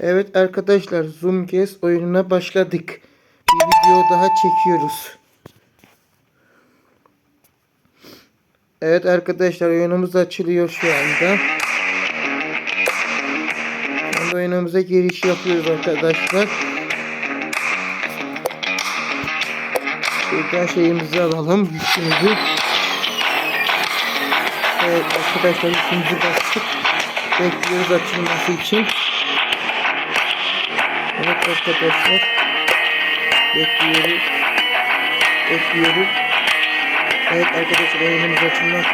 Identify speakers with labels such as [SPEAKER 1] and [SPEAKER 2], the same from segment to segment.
[SPEAKER 1] Evet arkadaşlar Zoom Guess oyununa başladık. Bir video daha çekiyoruz. Evet arkadaşlar oyunumuz açılıyor şu anda. Anda oyunumuza giriş yapıyoruz arkadaşlar. Buradan şeyimizi alalım. Yükümüzü. Evet arkadaşlar yükümüzü bastık. Bekliyoruz açılması için. Arkadaşlar. Bekliyoruz. Bekliyoruz. Evet arkadaşlar oyunumuz açılmak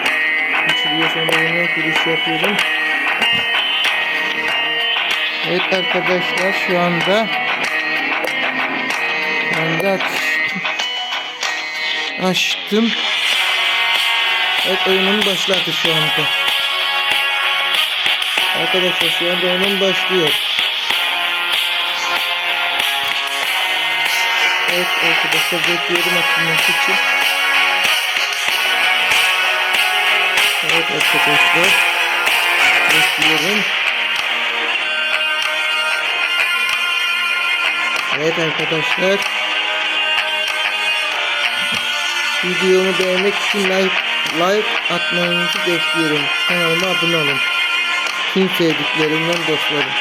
[SPEAKER 1] açılıyor. Sonra oyuna giriş yapıyorum. Evet arkadaşlar şu anda şu anda açtım. Açtım. Evet oyunum başladı şu anda. Arkadaşlar şu anda oyunum başlıyor. Evet arkadaşlar bekliyorum açılması için. Evet arkadaşlar. Bekliyorum. Evet arkadaşlar. Videomu beğenmek için like, like atmanızı bekliyorum. Kanalıma abone olun. Tüm sevdiklerimden dostlarım.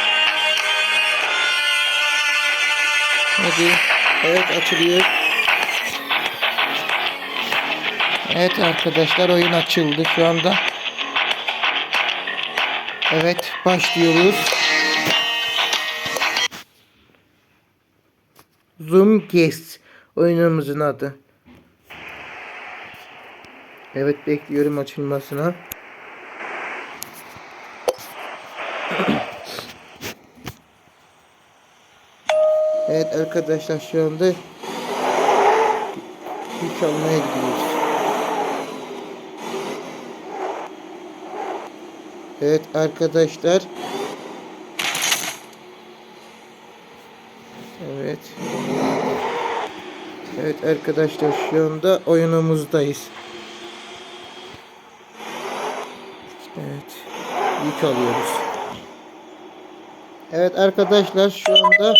[SPEAKER 1] Hadi. Evet açılıyor. Evet arkadaşlar oyun açıldı şu anda. Evet başlıyoruz. Zoom Guest oyunumuzun adı. Evet bekliyorum açılmasına. Evet arkadaşlar şu anda yük almaya gidiyoruz. Evet arkadaşlar. Evet. Evet arkadaşlar şu anda oyunumuzdayız. Evet. Yük alıyoruz. Evet arkadaşlar şu anda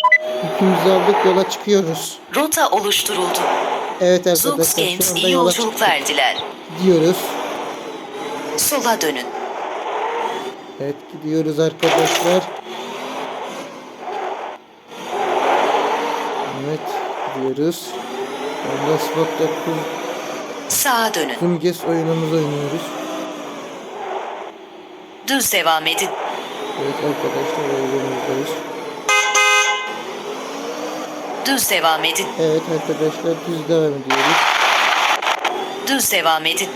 [SPEAKER 1] yükümüzü aldık yola çıkıyoruz.
[SPEAKER 2] Rota oluşturuldu.
[SPEAKER 1] Evet arkadaşlar
[SPEAKER 2] Games
[SPEAKER 1] şu anda
[SPEAKER 2] iyi
[SPEAKER 1] yola
[SPEAKER 2] yolculuklar diler.
[SPEAKER 1] gidiyoruz.
[SPEAKER 2] Sola dönün.
[SPEAKER 1] Evet gidiyoruz arkadaşlar. Evet gidiyoruz. Onda Spot 9
[SPEAKER 2] Sağa dönün.
[SPEAKER 1] Guess oyunumuzu oynuyoruz.
[SPEAKER 2] Düz devam edin.
[SPEAKER 1] Evet arkadaşlar oyunumuzdayız.
[SPEAKER 2] Düz devam edin.
[SPEAKER 1] Evet arkadaşlar düz devam ediyoruz.
[SPEAKER 2] Düz devam edin.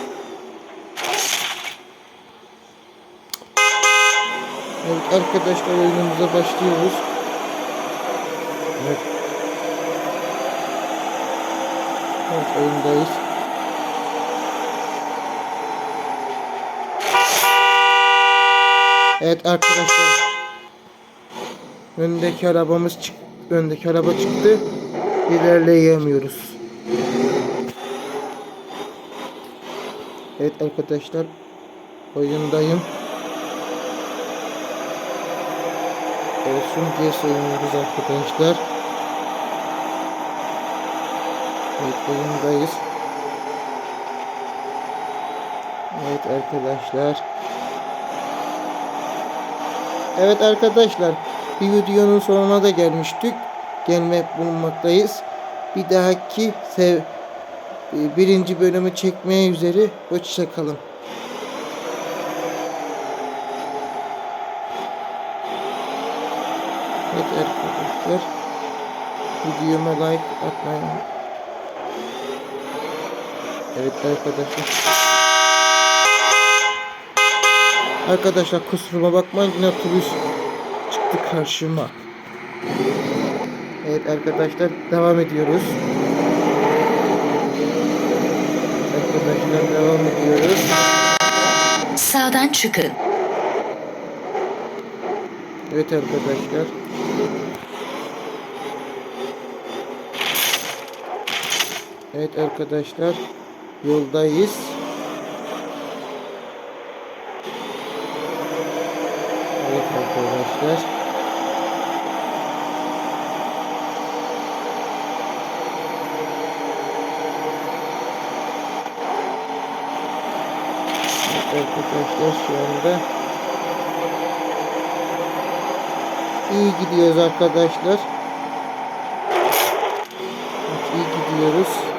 [SPEAKER 1] Evet arkadaşlar oyunumuza başlıyoruz. Evet. Evet oyundayız. Evet arkadaşlar. Öndeki arabamız çık öndeki araba çıktı. İlerleyemiyoruz. Evet arkadaşlar. Oyundayım. olsun diye oynuyoruz arkadaşlar. Evet oyundayız. Evet arkadaşlar. Evet arkadaşlar. Bir videonun sonuna da gelmiştik. Gelmek bulunmaktayız. Bir dahaki sev birinci bölümü çekmeye üzere. Hoşçakalın. Evet arkadaşlar. Videoma like atmayı. Evet arkadaşlar. Arkadaşlar kusuruma bakmayın yine otobüs çıktı karşıma. Evet arkadaşlar devam ediyoruz. Arkadaşlar devam ediyoruz.
[SPEAKER 2] Sağdan çıkın.
[SPEAKER 1] Evet arkadaşlar. Evet arkadaşlar. Yoldayız. arkadaşlar. Evet arkadaşlar şu anda iyi gidiyoruz arkadaşlar. Evet, iyi gidiyoruz.